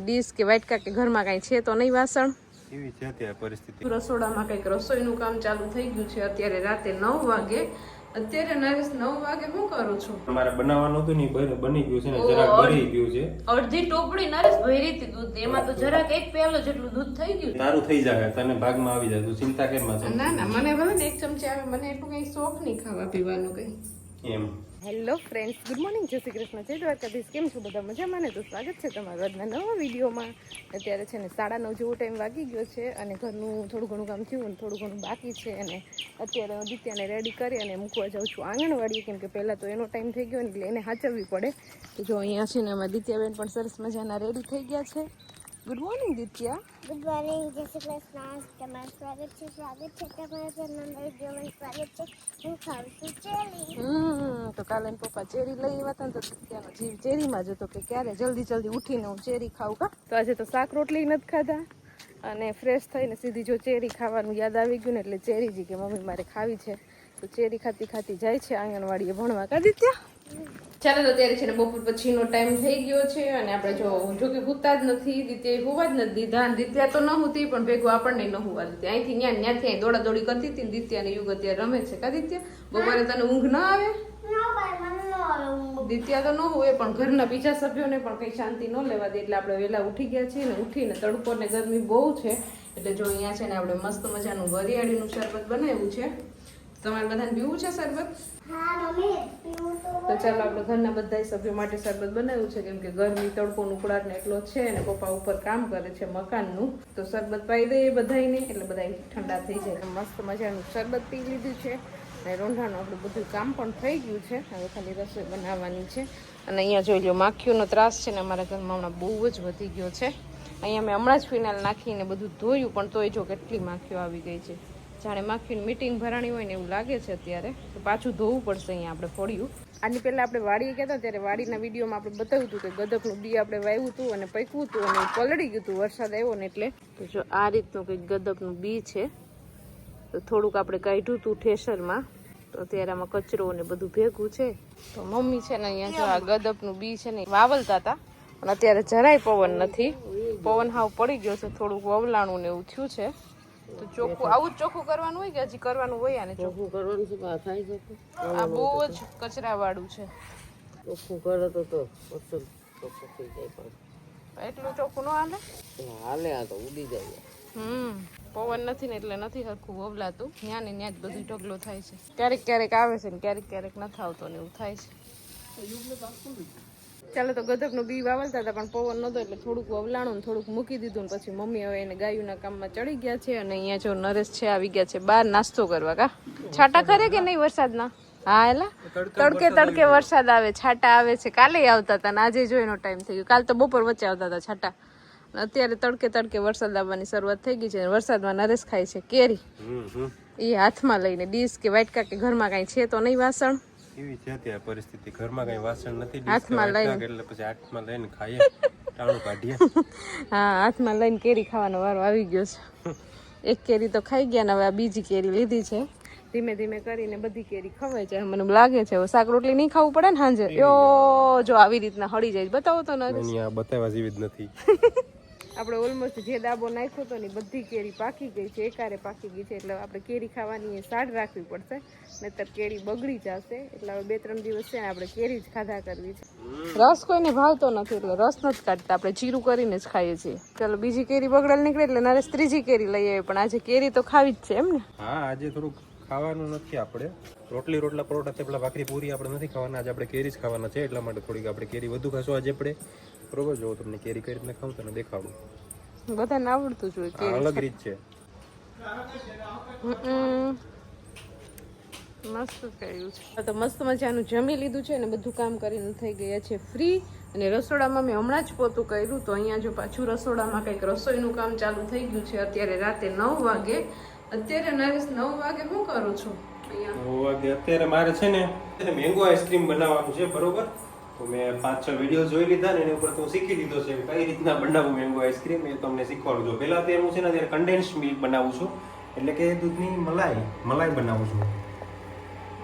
Dish કે વાટકા કે ઘરમાં કાંઈ છે તો નહીં વાસણ. એવી છે અત્યારે પરિસ્થિતિ. રસોડામાં કંઈક રસોઈનું કામ ચાલુ થઈ ગયું છે. અત્યારે રાતે નવ વાગે. અત્યારે નરેશ નવ વાગે શું કરું છું? મારે બનાવવાનું હતું ને ઈ બની ગયું છે ને. જરાક બળી ગયું છે. અડધી ટોપડી નરેશ ભરી હતી દૂધ એમાં તો જરાક એક પેલો જેટલું દૂધ થઈ ગયું. તારું થઈ જાય તને ભાગમાં આવી જાય તું ચિંતા કેમ ના ના મને ભલે એક ચમચી આવે મને એટલું કઈ શોખ નહીં ખાવા પીવાનું કઈ. એમ. Hello friends, good morning. જય શ્રી કૃષ્ણ. જય દ્વારકાધીશ. કેમ છો બધા મજામાં ને? તો સ્વાગત છે તમારા આજના નવા વિડીયોમાં. અત્યારે છે ને સાડા નવ જેવો ટાઈમ વાગી ગયો છે અને ઘરનું થોડું ઘણું કામ થયું અને થોડું ઘણું બાકી છે અને અત્યારે હું દિત્યાને રેડી કરી અને મૂકવા જાઉં છું આંગણવાડીએ, કેમ કે પહેલાં તો એનો ટાઈમ થઈ ગયો એટલે એને હાચવવી પડે. તો જો અહીંયા છે ને અમારા દિત્યાબેન પણ સરસ મજાના રેડી થઈ ગયા છે. Good morning Ditya good morning જય શ્રી કૃષ્ણ તમારું સ્વાગત છે સ્વાગત છે તમારા નવી જીવન સ્વાગત છે હું ખાઉં છું ચેલી હમ તો કાલે પપ્પા ચેરી લઈ આવ્યા હતા ને તો ત્યાં જીવ ચેરીમાં જ હતો કે ક્યારે જલ્દી જલ્દી ઉઠીને હું ચેરી ખાઉં કા? તો આજે તો શાક રોટલી નથી ખાધા અને ફ્રેશ થઈને સીધી જો ચેરી ખાવાનું યાદ આવી ગયું ને એટલે ચેરી જી કે મમ્મી મારે ખાવી છે. તો ચેરી ખાતી ખાતી જાય છે આંગણવાડીએ ભણવા. કા દિત્યા ચાલો તો ત્યારે છે ને બપોર પછીનો ટાઈમ થઈ ગયો છે અને આપણે જો જો કે હુતા જ નથી, દીતે હોવા જ નથી દીધા દીત્યા તો ન હોતી, પણ ભેગું આપણને ન હોવા દીધી. અહીંથી ન્યા ન્યાથી અહીં દોડા દોડી કરતી હતી દિત્યાને યુગ અત્યારે રમે છે. કા દિત્યા? બપોરે તને ઊંઘ ના આવે? દિત્યા તો ન હોય, પણ ઘરના બીજા સભ્યોને પણ કઈ શાંતિ ન લેવા દે. એટલે આપણે વહેલા ઉઠી ગયા છીએ ને ઉઠીને તડકો ને ગરમી બહુ છે. એટલે જો અહીંયા છે ને આપણે મસ્ત મજાનું વરિયાળીનું શરબત બનાવ્યું છે. તમારે બધાને પીવું છે શરબત? તો ચાલો આપણે ઘરના બધા સભ્યો માટે શરબત બનાવ્યું છે કેમ કે ગરમી તડકો ઉકળાટ ને એટલો છે ને પપ્પા ઉપર કામ કરે છે મકાનનું તો શરબત પાઈ દઈએ બધાયને એટલે બધા ઠંડા થઈ જાય. મસ્ત મજાનું શરબત પી લીધું છે અને રોંઢાનું આપણું બધું કામ પણ થઈ ગયું છે હવે ખાલી રસોઈ બનાવવાની છે. અને અહીંયા જોઈ લો માખીઓનો ત્રાસ છે ને અમારા ઘરમાં હમણાં બહુ જ વધી ગયો છે. અહીંયા મેં હમણાં જ ફિનાઇલ નાખીને બધું ધોયું પણ તોય જો કેટલી માખીઓ આવી ગઈ છે. જાણે માખીને મીટિંગ ભરાણી હોય ને એવું લાગે છે અત્યારે. તો પાછું ધોવું પડશે અહીંયા આપણે ફોડ્યું આની પહેલાં આપણે વાડીએ ગયા હતા ત્યારે વાડીના વિડીયોમાં આપણે બતાવ્યું હતું કે ગદકનું બી આપણે વાવ્યું હતું અને પૈકવું હતું અને પલળી ગયું હતું, વરસાદ આવ્યો ને એટલે. તો જો આ રીતનું કંઈક ગદકનું બી છે. તો થોડુંક આપણે કાઢ્યું હતું ઠેસરમાં. તો અત્યારે આમાં કચરો ને બધું ભેગું છે. તો મમ્મી છે ને અહીંયા જો આ ગદપનું બી છે ને વાવલતા હતા. પણ અત્યારે જરાય પવન નથી. પવન હાવ પડી ગયો છે, થોડુંક વવલાણું ને એવું થયું છે. તો ચોખ્ખું આવું જ ચોખ્ખું કરવાનું હોય કે હજી કરવાનું હોય આને ચોખ્ખું? કરવાનું છે થાય આ બહુ જ કચરાવાળું છે. ચોખ્ખું કરો તો તો ચોખ્ખું થઈ જાય પણ. એટલું ચોખ્ખું ન હાલે? હાલે આ તો ઉડી જાય. હમ પવન નથી ને એટલે નથી હરખું વવલાતું. ત્યાં ને ત્યાં જ બધું ઢગલો થાય છે. ક્યારેક ક્યારેક આવે છે ને ક્યારેક ક્યારેક નથી આવતો ને એવું થાય છે. ચાલો તો ગધકનું બી વાવલતા હતા પણ પવન નહોતો એટલે થોડુંક વવલાણું થોડુંક મૂકી દીધું ને પછી મમ્મી હવે એને ગાયુંના કામમાં ચડી ગયા છે અને અહીંયા જો નરેશ છે આવી ગયા છે બહાર નાસ્તો કરવા કા? છાટા ખરે કે નહીં વરસાદના? હા એલા? તડકે તડકે વરસાદ આવે છાટા આવે છે. કાલે આવતા હતા ને આજે જો એનો ટાઈમ થઈ ગયો. કાલ તો બપોર વચ્ચે આવતા હતા છાટા. અત્યારે તડકે તડકે વરસાદ આવવાની શરૂઆત થઈ ગઈ છે વરસાદમાં નરેશ ખાય છે કેરી. એ હાથમાં લઈને ડીશ કે વાટકા કે ઘરમાં કાંઈ છે તો નહીં વાસણ. એવી છે અત્યારે પરિસ્થિતિ. ઘરમાં કઈ વાસણ નથી હાથમાં લઈને. એટલે પછી હાથમાં લઈને ખાઈએ ટાણું કાઢીએ. હા હાથમાં લઈને કેરી ખાવાનો વારો આવી ગયો છે. એક કેરી તો ખાઈ ગયા ને હવે આ બીજી કેરી લીધી છે. ધીમે ધીમે કરીને બધી કેરી ખવાય છે મને લાગે છે હવે શાક રોટલી નહીં ખાવું પડે ને સાંજે. યો જો આવી રીતના હળી જાય બતાવો તો નથી બતાવવા જેવી જ નથી. આપણે ઓલમોસ્ટ જે દાબો નાખ્યો હતો ને બધી કેરી પાકી ગઈ છે. એકારે પાકી ગઈ છે એટલે આપણે કેરી ખાવાની એ સાડ રાખવી પડશે. નહીતર કેરી બગડી જશે. એટલે હવે બે ત્રણ દિવસ છે ને આપણે કેરી જ ખાધા કરવી છે. રસ કોઈને ભાવતો નથી એટલે રસ નથી કાઢતા. આપણે જીરું કરીને જ ખાઈએ છીએ. ચાલો બીજી કેરી બગડેલ નીકળે એટલે નરેશ ત્રીજી કેરી લઈ આવી પણ આજે કેરી તો ખાવી જ છે એમ ને? હા આજે થોડુંક ખાવાનું નથી આપણે. રોટલી રોટલા પરોઠા થેપલા ભાખરી પૂરી આપણે નથી ખાવાના. આજે આપણે કેરી જ ખાવાના છે. એટલા માટે થોડીક આપણે કેરી વધુ ખાશું. આજે આપણે બરોબર જો તમને કેરી કઈ રીતના ખાવ તને દેખાડું. બધાને આવડતું જ હોય કેરી અલગ રીત છે. મસ્ત કર્યું છે. તો મસ્ત મજાનું જમી લીધું છે અને બધું કામ કરીને થઈ ગયા છે ફ્રી. અને રસોડામાં મેં હમણાં જ પોતું કર્યું તો અહીંયા જો પાછું રસોડામાં કંઈક રસોઈનું કામ ચાલુ થઈ ગયું છે. અત્યારે રાતે નવ વાગે. અત્યારે નરેશ નવ વાગે શું કરું છું? અહીંયા. તો વાગે. અત્યારે મારે છે ને મેંગો આઈસ્ક્રીમ બનાવવાનું છે બરોબર? તો મેં પાંચ છ વીડિયો જોઈ લીધા ને એની ઉપર તો હું શીખી લીધો છે કઈ રીતના બનાવું મેંગો આઈસ્ક્રીમ એ તમને શીખવાડું છું પહેલાં તે હું છે ને અત્યારે કન્ડેન્સ મિલ્ક બનાવું છું. એટલે કે દૂધની મલાઈ મલાઈ બનાવું છું.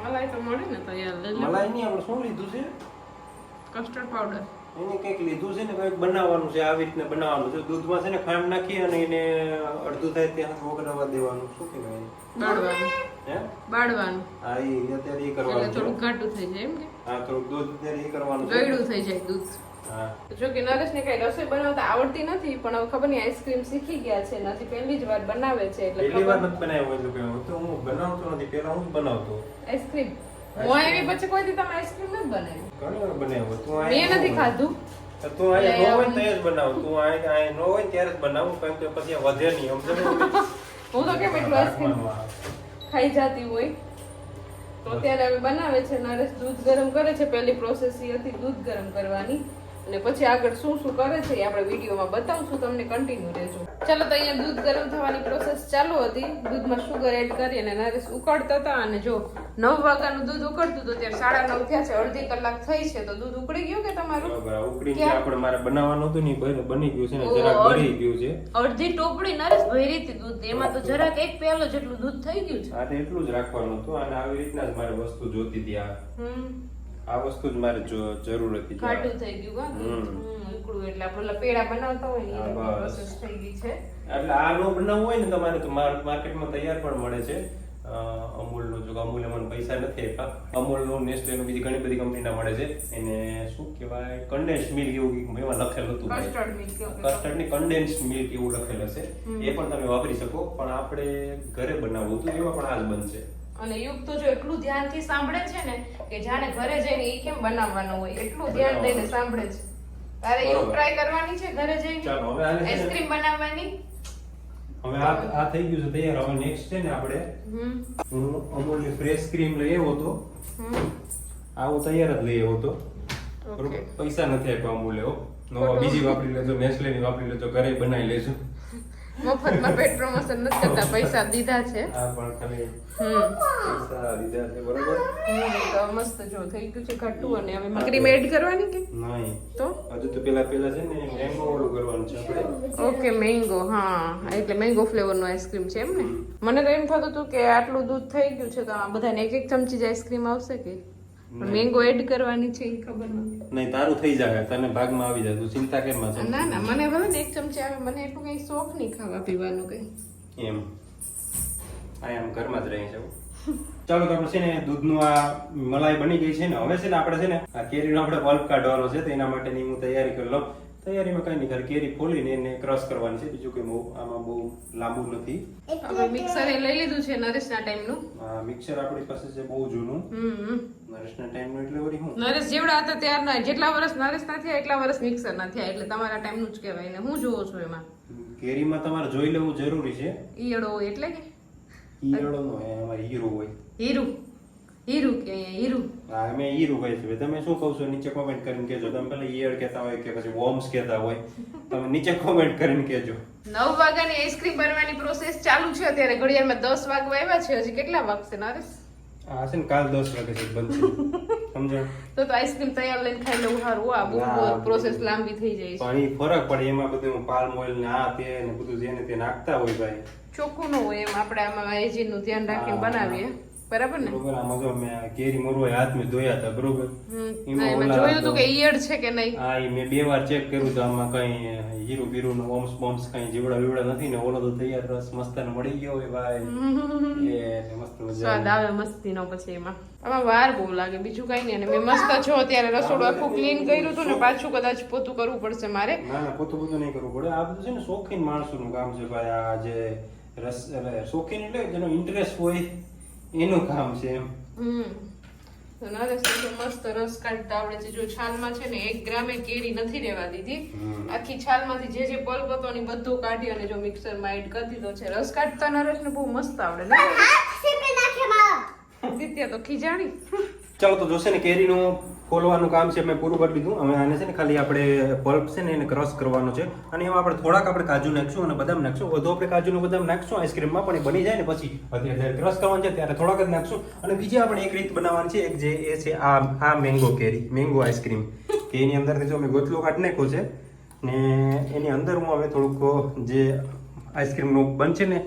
મલાઈ તો મળે ને તૈયાર મલાઈ નહીં આપણે શું લીધું છે? કસ્ટર્ડ પાવડર એને કંઈક લીધું છે ને કંઈક બનાવવાનું છે આવી રીતે બનાવવાનું છે. દૂધમાં છે ને ખાંડ નાખી અને એને અડધું થાય ત્યાં ઓગળવા દેવાનું. શું કહેવાય? બાળવાનું. હે? બાળવાનું. હા એ અત્યારે એ કરવાનું થોડું ઘાટું થઈ જાય એમ કે? હા થોડુંક દૂધ અત્યારે એ કરવાનું ગળ્યું થઈ જાય દૂધ. જો કે નરેશને કઈ રસોઈ બનાવતા આવડતી નથી પણ હવે ખબર નહીં આઈસ્ક્રીમ શીખી ગયા છે નથી પહેલી જ વાર બનાવે છે એટલે પહેલી વાર નથી બનાવ્યો એટલું કે હું તો હું બનાવતો નથી પહેલા હું જ બનાવતો. આઈસ્ક્રીમ. હું આવી પછી કોઈ દી તમે આઈસ્ક્રીમ નથી બનાવી. ઘણી વાર બનાવ્યો તું મેં અહીંયા નથી ખાધું. તું અહીંયા ન હોય ત્યારે જ બનાવું તું અહીંયા ન હોય ત્યારે જ બનાવું કારણ કે પછી આ વધે નહીં સમજો હું તો કેમ એટલું આઈસ્ક્રીમ ખાઈ જતી હોય? તો અત્યારે હવે બનાવે છે, નરેશ દૂધ ગરમ કરે છે. પહેલી પ્રોસેસ એ હતી દૂધ ગરમ કરવાની. અને પછી આગળ શું શું કરે છે એ આપણે વિડીયોમાં બતાવશું તમને કન્ટિન્યુ રહેજો. ચાલો તો અહીંયા દૂધ ગરમ થવાની પ્રોસેસ ચાલુ હતી. દૂધમાં શુગર એડ કરી અને નરેશ ઉકળતા હતા અને જો નવ વાગ્યાનું દૂધ ઉકળતું હતું ત્યારે સાડા નવ થયા છે અડધી કલાક થઈ છે તો દૂધ ઉકળી ગયું કે તમારું? ઉકળી ક્યાં? આપણે મારે બનાવવાનું હતું ને બની ગયું છે ને જરાક ભરી ગયું છે. અડધી ટોપડી નરેશ ભરી હતી દૂધ એમાં તો જરાક એક પેલો જેટલું દૂધ થઈ ગયું છે. આ એટલું જ રાખવાનું હતું અને આવી રીતના જ મારે વસ્તુ જોતી હતી આ. હમ. આ વસ્તુ જ મારે જરૂર હતી. ઘાટું થઈ ગયું હમ. એટલે આપણે પેડા બનાવતા હોય ને. પ્રોસેસ થઈ ગઈ છે. એટલે આ નો બનાવવું હોય ને તમારે તો માર્કેટમાં તૈયાર પણ મળે છે. અમૂલ નો જો અમૂલે મને પૈસા નથી આપ્યા. નેસ્ટલે નું બીજી ઘણી બધી કંપનીના મળે છે. એને શું કહેવાય? કન્ડેન્સ મિલ્ક એવું એમાં લખેલું હતું કસ્ટર્ડની કન્ડેન્સ મિલ્ક એવું લખેલું હશે. એ પણ તમે વાપરી શકો. પણ આપણે ઘરે બનાવવું હતું એમાં પણ આ જ બનશે. અને યુગ તો જો એટલું ધ્યાનથી સાંભળે છે ને કે જાણે ઘરે જઈને એ કેમ બનાવવાનું હોય? એટલું ધ્યાન દઈને સાંભળે છે. તારે યુગ ટ્રાય કરવાની છે ઘરે જઈને? ચાલો હવે આઈસ્ક્રીમ બનાવવાની? હવે આ આ થઈ ગયું છે તૈયાર. હવે નેક્સ્ટ છે ને આપણે હું અમૂલની ફ્રેશ ક્રીમ લઈ આવ્યો તો આવો તૈયાર જ લઈ આવ્યો તો પૈસા નથી આપ્યા અમૂલે નવા બીજી વાપરી લેજો નેસ્લેની વાપરી લેજો ઘરે બનાવી લેજો. મફતમાં પેટ પ્રમોશન નથી કરતા પૈસા દીધા છે. મસ્ત જો થઈ ગયું છે ઘટું અને હવે મકરીમ એડ કરવાની કે? નહીં. તો? હજુ તો પેલા પેલા છે ને મેંગો ઓલું કરવાનું છે આપણે. ઓકે મેંગો હા. એટલે મેંગો ફ્લેવરનો આઈસ્ક્રીમ છે એમ ને? મને તો એમ થતું હતું કે આટલું દૂધ થઈ ગયું છે તો આ બધાને એક એક ચમચી જ આઈસ્ક્રીમ આવશે કે? મેંગો એડ કરવાની છે એ ખબર નથી. નહીં તારું થઈ જાય તને ભાગમાં આવી જાય તું ચિંતા કેમ માં ના ના મને ભલે ને એક ચમચી આવે મને એટલું કઈ શોખ નહીં ખાવા પીવાનું કઈ. એમ. આ આમ ઘરમાં જ રહી છે ચાલો તો આપણે છે ને દૂધનું આ મલાઈ બની ગઈ છે ને હવે છે ને આપણે છે ને આ કેરીનો આપણે પલ્પ કાઢવાનો છે તો એના માટેની હું તૈયારી કરી લઉં. તૈયારીમાં કઈ નહીં ખાલી કેરી ફોલીને એને ક્રશ કરવાની છે. બીજું કઈ આમાં બહુ લાંબુ નથી. મિક્સર એ લઈ લીધું છે નરેશના ટાઈમનું. મિક્સર આપણી પાસે છે બહુ જૂનું. નરેશના ટાઈમનું એટલે વળી હું નરેશ જેવડા હતા ત્યારના જેટલા વર્ષ નરેશ ના થયા એટલા વર્ષ મિક્સર ના થયા એટલે તમારા ટાઈમનું જ કહેવાય. ને હું જોઉં છું એમાં. કેરીમાં તમારે જોઈ લેવું જરૂરી છે. ઈયળો હોય એટલે કે? ઈયળો નો અમારે હીરો હોય. હીરું? હીરું કે અહીંયા હા અમે ઈરુ કહીએ છીએ તમે શું કહો છો? નીચે કોમેન્ટ કરીને કહેજો. તમે પેલા ઈયળ કહેતા હોય કે પછી વોર્મ્સ કહેતા હોય તમે નીચે કોમેન્ટ કરીને કહેજો. નવ વાગ્યાની આઈસ્ક્રીમ બનવાની પ્રોસેસ ચાલુ છે અત્યારે. ઘડિયાળમાં દસ વાગવા આવ્યા છે. હજી કેટલા વાગશે નરેશ? છે ને કાલ દસ વાગે છે બનશે. સમજણ તો તો આઈસ્ક્રીમ તૈયાર લઈને ખાઈ લઉં સારું આ બહુ પ્રોસેસ લાંબી થઈ જાય છે. પણ એ ફરક પડે. એમાં બધું પાલ્મ ઓઇલ ને આ તે ને બધું જેને તે નાખતા હોય ભાઈ. ચોખ્ખું ન હોય એમ. આપણે આમાં હાઇજીનનું ધ્યાન રાખીને બનાવીએ. બરાબર ને? બરોબર આમાં જો મેં કેરી મોરવાય હાથ મેં ધોયા હતા બરોબર. એમાં ના, જોયું તો- કે ઈયળ છે કે નહીં? હા ઈ મેં બે વાર ચેક કર્યું તો આમાં કઈ હીરો બીરો નો ઓમ્સ બોમ્સ કઈ જીવડા બીવડા નથી ને ઓલો તો તૈયાર રસ મસ્ત મળી ગયો હોય ભાઈ. એ મસ્ત સ્વાદ આવે મસ્તી નો પછી એમાં. આમાં વાર બહુ લાગે બીજું કઈ નહીં મેં મસ્ત છો અત્યારે રસોડું આખું ક્લીન કર્યું હતું ને પાછું કદાચ પોતું કરવું પડશે મારે. ના ના પોતું પોતું નહીં કરવું પડે. આ બધું છે ને શોખીન માણસોનું કામ છે ભાઈ આ જે રસ શોખીન એટલે જેનો ઇન્ટરેસ્ટ હોય એનું કામ છે એમ. તો નરેશ મસ્ત રસ કાઢતા આવડે છે. જો છાલમાં છે ને એક ગ્રામે કેરી નથી રહેવા દીધી. આખી છાલમાંથી જે જે પલ્પ હતો ને બધું કાઢી અને જો મિક્સરમાં એડ કરી દીધો છે. રસ કાઢતા નરેશને બહુ મસ્ત આવડે ને. સીપી નાખે મારા. દિત્યા તો ખીજાણી. ચાલો તો જોશે ને કેરીનું ફોલવાનું કામ છે, મેં પૂરું કરી લીધું હવે આને છે ને ખાલી આપણે પલ્પ છે ને એને ક્રશ કરવાનો છે. અને એમાં આપણે થોડાક આપણે કાજુ નાખશું અને બદામ નાખશું. વધુ આપણે કાજુનું બદામ નાખશું આઈસ્ક્રીમમાં પણ એ બની જાય ને પછી અત્યારે જ્યારે ક્રશ કરવાનું છે, ત્યારે થોડાક જ નાખશું. અને બીજી આપણે એક રીત બનાવવાની છે, એક જે એ છે, આ આ મેંગો કેરી મેંગો આઈસ્ક્રીમ કે એની અંદરથી જો મેં ગોતલો કાઢ નાખ્યો છે, ને એની અંદર હું હવે થોડુંક જે આઈસ્ક્રીમનું બનશે ને,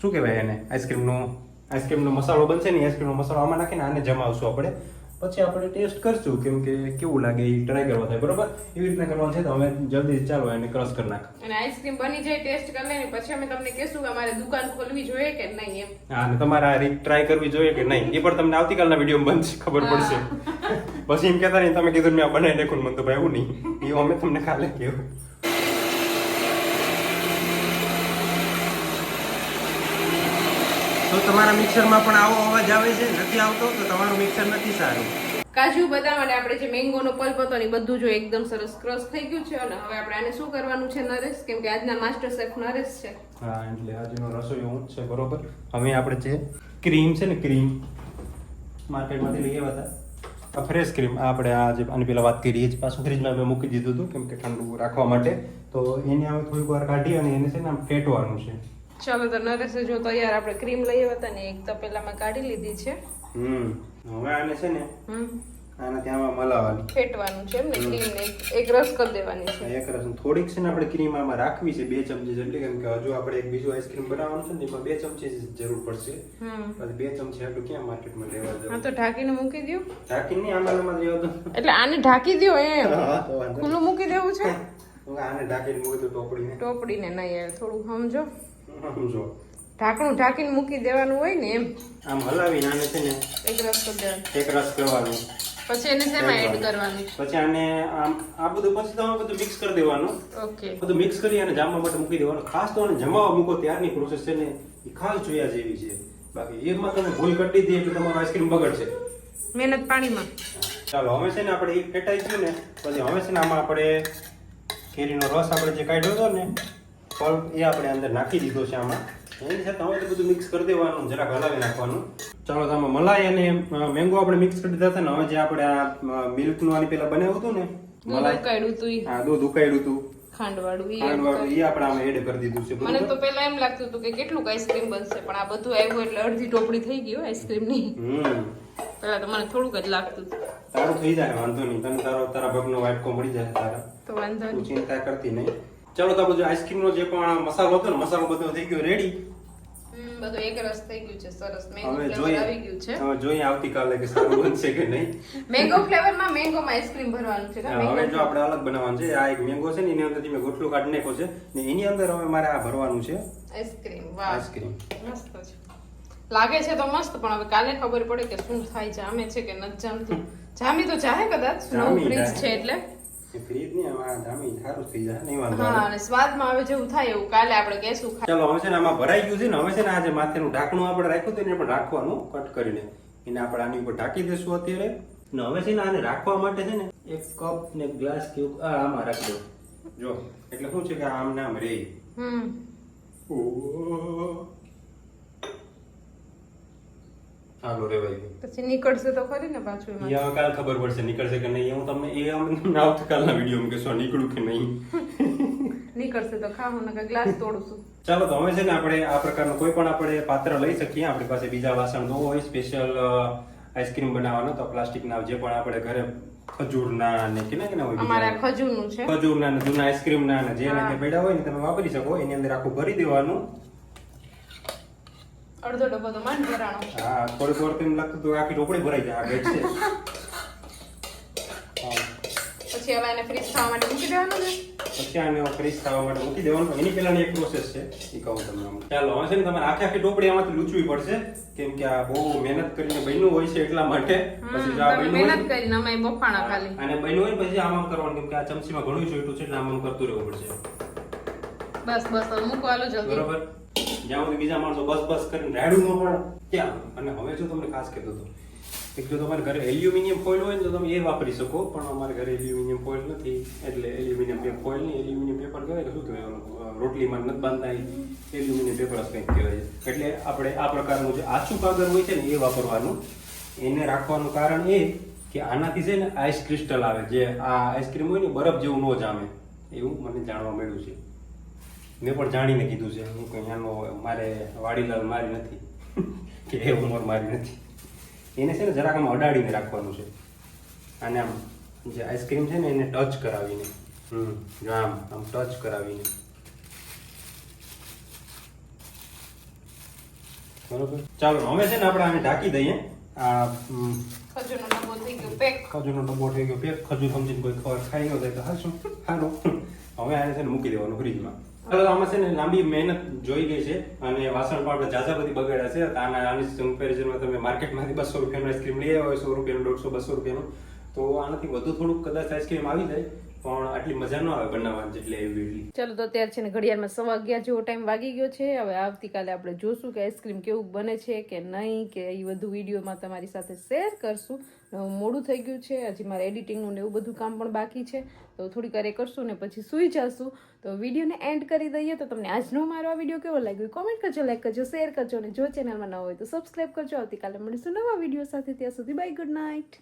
શું કહેવાય એને? આઈસ્ક્રીમનું આઈસ્ક્રીમનો મસાલો બનશે ને આઈસ્ક્રીમનો મસાલો આમાં નાખીને આને જમાવશું આપણે. પછી આપણે ટેસ્ટ કરશું કેમ કે કેવું લાગે એ ટ્રાય કરવા થાય બરોબર? એવી રીતના કરવાનું છે તો અમે જલ્દી ચાલો એને ક્રશ કરી નાખ અને આઈસ્ક્રીમ બની જાય ટેસ્ટ કરી લઈને પછી અમે તમને કહેશું કે અમારે દુકાન ખોલવી જોઈએ કે નહીં એમ. હા અને તમારે આ રીત ટ્રાય કરવી જોઈએ કે નહીં એ પણ તમને આવતીકાલના વીડિયો બનશે ખબર પડશે. પછી એમ કહેતા નહીં તમે કીધું મેં બનાવી નાખું મને તો ભાઈ એવું નહીં એ અમે તમને કાલે કહેવું. તો તમારા મિક્સરમાં પણ આવો અવાજ આવે છે? નથી આવતો? તો તમારું મિક્સર નથી સારું. કાજુ બદામ અને આપણે જે મેંગોનો પલ્પ હતો ને એ બધું જો એકદમ સરસ ક્રશ થઈ ગયું છે અને હવે આપણે આને શું કરવાનું છે નરેશ? કેમ કે આજના માસ્ટર શેફ નરેશ છે. હા એટલે આજનો રસોઈ હું છે બરોબર? હવે આપણે જે ક્રીમ છે ને ક્રીમ માર્કેટમાંથી લઈ આવ્યા હતા. આ ફ્રેશ ક્રીમ આપણે આ જે આની પેલા વાત કરીએ જ પાછું ફ્રીજમાં મેં મૂકી દીધું હતું કેમ કે ઠંડુ રાખવા માટે. તો એને હવે થોડીક વાર કાઢી અને એને છે ને આમ ફેટવાનું છે. ચાલો તો નરેશે જો તૈયાર આપણે ક્રીમ લઈ આવ્યા હતા ને એક તપેલામાં કાઢી લીધી છે. હમ હવે આને છે ને હમ. આને ત્યાં મલાવવાની. ફેટવાનું છે એમ ને ક્રીમ ને એક- રસ કરી દેવાની છે. એક રસ. થોડીક છે ને આપણે ક્રીમ આમાં રાખવી છે બે ચમચી જેટલી કેમ કે હજુ આપણે એક બીજું આઈસ્ક્રીમ બનાવવાનું છે ને એમાં બે ચમચી જરૂર પડશે. હમ. પછી બે ચમચી આટલું ક્યાં માર્કેટમાં લેવા હા તો ઢાંકીને મૂકી દઉં ઢાંકીને નહીં આમાં લેવા દો. એટલે આને ઢાંકી દો એમ. હા, તો ખુલ્લું મૂકી દેવું છે? આને ઢાંકીને મૂકી દઉં ટોપડીને. ટોપડીને નહીં થોડું સમજો. સમજો ઢાંકણું ઢાંકીને મૂકી દેવાનું હોય ને એમ. આમ હલાવીને આને છે ને એક રસ કરી દેવાનું. એક રસ કરવાનું. પછી એને શેમાં એડ કરવાનું? પછી આને આમ આ બધું પછી તમે બધું મિક્સ કરી દેવાનું. ઓકે. બધું મિક્સ કરી અને જામવા માટે મૂકી દેવાનું. ખાસ તો આને જમાવા મૂકો ત્યારની પ્રોસેસ છે ને એ ખાસ જોયા જેવી છે. બાકી એમાં તમે ભૂલ કરી દીધી એટલે તમારો આઈસ્ક્રીમ બગડશે. મહેનત પાણીમાં. ચાલો હવે છે ને આપણે એક ફેટાઈ ગયું ને પછી હવે છે ને આમાં આપણે કેરીનો રસ આપણે જે કાઢ્યો હતો ને પલ્પ એ આપણે અંદર નાખી દીધો છે આમાં. એની સાથે હવે બધું મિક્સ કરી દેવાનું જરાક હલાવી નાખવાનું. ચાલો તો આમાં મલાઈ અને મેંગો આપણે મિક્સ કરી દીધા હતા ને હવે જે આપણે આ મિલ્કનું આની પેલા બનાવ્યું હતું ને મલાઈ. હા દૂધ ઉકાળ્યું હતું ખાંડવાળું. એ આપણે આમાં એડ કરી દીધું છે મને તો એમ લાગતું હતું કે કેટલું આઈસ્ક્રીમ બનશે પણ આ બધું આવ્યું એટલે અડધી ટોપડી થઈ ગયું આઈસ્ક્રીમની હમ. પેલા તો મને થોડુંક જ લાગતું હતું. તારું થઈ જાય વાંધો નહીં. તને તારો તારા ભાગનો વાટકો મળી જાય તારા. તો વાંધો નહીં. ચિંતા કરતી નહીં. ચાલો તો બધું આઈસ્ક્રીમ નો જે પણ મસાલો હતો ને મસાલો બધો થઈ ગયો રેડી બધું એક રસ થઈ ગયું છે સરસ. મેંગો ફ્લેવર આવી ગયું છે. હવે જોઈએ આવતીકાલે કે સારું બનશે કે નહીં. મેંગો ફ્લેવરમાં મેંગોમાં આઈસ્ક્રીમ ભરવાનું છે હવે જો આપણે અલગ બનાવવાનું છે આ એક મેંગો છે ને એની અંદર મેં ગોટલું કાઢી નાખ્યો છે. ને એની અંદર હવે મારે આ ભરવાનું છે આઈસ્ક્રીમ વાહ. આઈસ્ક્રીમ. મસ્ત છે. લાગે છે તો મસ્ત પણ હવે કાલે ખબર પડે કે શું થાય જામે છે કે નથી જામતી. જામી તો ચાહે કદાચ નવું ફ્રીજ છે એટલે. ઢાંકણું આપણે રાખ્યું હતું એ પણ રાખવાનું કટ કરીને. એને આપણે આની ઉપર ઢાંકી દઈશું અત્યારે. ને હવે છે ને આને રાખવા માટે છે ને એક કપ ને ગ્લાસ કે આ આમાં રાખી જો એટલે શું છે કે આમ ને આમ રે હમ. ચાલો રેવાઈ ગયું. પછી નીકળશે તો ખરી ને પાછું એમાં. એ કાલ ખબર પડશે નીકળશે કે નહીં. હું તમને એ અમને આવતીકાલના વિડીયોમાં કહેશો નીકળું કે નહીં? નીકળશે તો ખાવું નકર ગ્લાસ તોડશું ચાલો તો હવે છે ને આપણે આ પ્રકારનું કોઈ પણ આપણે પાત્ર લઈ શકીએ. આપણી પાસે બીજા વાસણ ન હોય સ્પેશિયલ આઈસ્ક્રીમ બનાવવાનો. તો પ્લાસ્ટિકના જે પણ આપણે ઘરે ખજૂરના ને કે ના હોય અમારે? ખજૂરનું છે. ખજૂરના ને જૂના આઈસ્ક્રીમના ને જે. રીતે પડ્યા હોય ને તમે વાપરી શકો. એની અંદર આખું ભરી દેવાનું. અડધો ડબ્બો તો માન ભરાણો. હા થોડી થોડી તેમ લાગતું હતું આખી ઢોકળી ભરાઈ જાય આ છે. પછી હવે એને ફ્રીજ થવા માટે મૂકી દેવાનું છે? પછી આને ફ્રીજ થવા માટે મૂકી દેવાનું એની પહેલાની એક પ્રોસેસ છે એ કહું તમને ચાલો હવે છે ને તમારે આખી આખી ટોપડી આમાંથી લૂછવી પડશે કેમ કે આ બહુ મહેનત કરીને બન્યું હોય છે એટલા માટે. પછી જો આ બન્યું મહેનત કરીને અમે બફાણા ખાલી. અને બન્યું હોય પછી આમ આમ કરવાનું કેમ કે આ ચમચીમાં ઘણું જોઈતું છે એટલે આમ આમ કરતું રહેવું પડશે. બસ બસ મૂકવાલો જલ્દી. બરોબર? જ્યાં સુધી બીજા માણસો બસ બસ કરીને રાડું ન પડે ત્યાં અને હવે જો તમને ખાસ કહેતો હતો એક જો તમારે ઘરે એલ્યુમિનિયમ ફોઇલ હોય ને તો તમે એ વાપરી શકો, પણ અમારે ઘરે એલ્યુમિનિયમ ફોઇલ નથી, એટલે એલ્યુમિનિયમ ફોઇલ નહીં, એલ્યુમિનિયમ પેપર કહેવાય કે શું કહેવાય રોટલીમાં નથી બાંધતા એલ્યુમિનિયમ પેપર કંઈક કહેવાય એટલે આપણે આ પ્રકારનું જે આછું કાગળ હોય છે ને, એ વાપરવાનું. એને રાખવાનું કારણ એ કે આનાથી છે ને આઈસ ક્રિસ્ટલ આવે, જે આ આઈસ્ક્રીમ હોય ને, બરફ જેવું ન જામે, એવું મને જાણવા મળ્યું છે. મેં પણ જાણીને કીધું છે હું કંઈ આનો મારે વાડીલાલ મારી નથી કે એ ઉંમર મારી નથી. એને છે ને જરાક આમ અડાડીને રાખવાનું છે. અને આમ જે આઈસ્ક્રીમ છે ને એને ટચ કરાવીને હમ આમ આમ ટચ કરાવીને. બરોબર? ચાલો હવે છે ને આપણે આને ઢાંકી દઈએ. આ ખજૂરનો ડબ્બો થઈ ગયો પેક. ખજૂરનો ડબ્બો થઈ ગયો પેક. ખજૂર સમજીને કોઈ ખબર ખાઈ ન જાય તો હાશું સારું હવે આને છે ને મૂકી દેવાનું ફ્રીજમાં હવે આમાં છે ને લાંબી મહેનત જોઈ ગઈ છે અને વાસણ પણ આપણે ઝાઝા બધી બગાડ્યા છે. આના આની કમ્પેરિઝનમાં તમે માર્કેટમાંથી બસો રૂપિયાનું આઈસ્ક્રીમ લઈ આવ્યા હોય, સો રૂપિયાનું, દોઢસો, બસો રૂપિયાનું. તો આનાથી વધુ થોડુંક કદાચ આઈસ્ક્રીમ આવી જાય, પણ આટલી મજા ન આવે બનાવવાની જેટલી એવી ચલો તો અત્યારે છે ને ઘડિયાળમાં સવા અગિયાર જેવો ટાઈમ વાગી ગયો છે. હવે આવતીકાલે આપણે જોશું કે આઈસ્ક્રીમ કેવું બને છે કે નહીં, કે એ બધું વિડીયોમાં તમારી સાથે શેર કરશું. મોડું થઈ ગયું છે. હજી મારે એડિટિંગનું ને એવું બધું કામ પણ બાકી છે. તો થોડીક વાર એ કરશું ને પછી સૂઈ જશું. તો વિડીયોને એન્ડ કરી દઈએ તો તમને આજનો મારો આ વીડિયો કેવો લાગ્યો કોમેન્ટ કરજો લાઈક કરજો શેર કરજો અને જો ચેનલમાં ન હોય તો સબસ્ક્રાઈબ કરજો. આવતીકાલે મળીશું નવા વીડિયો સાથે. ત્યાં સુધી બાય ગુડ નાઇટ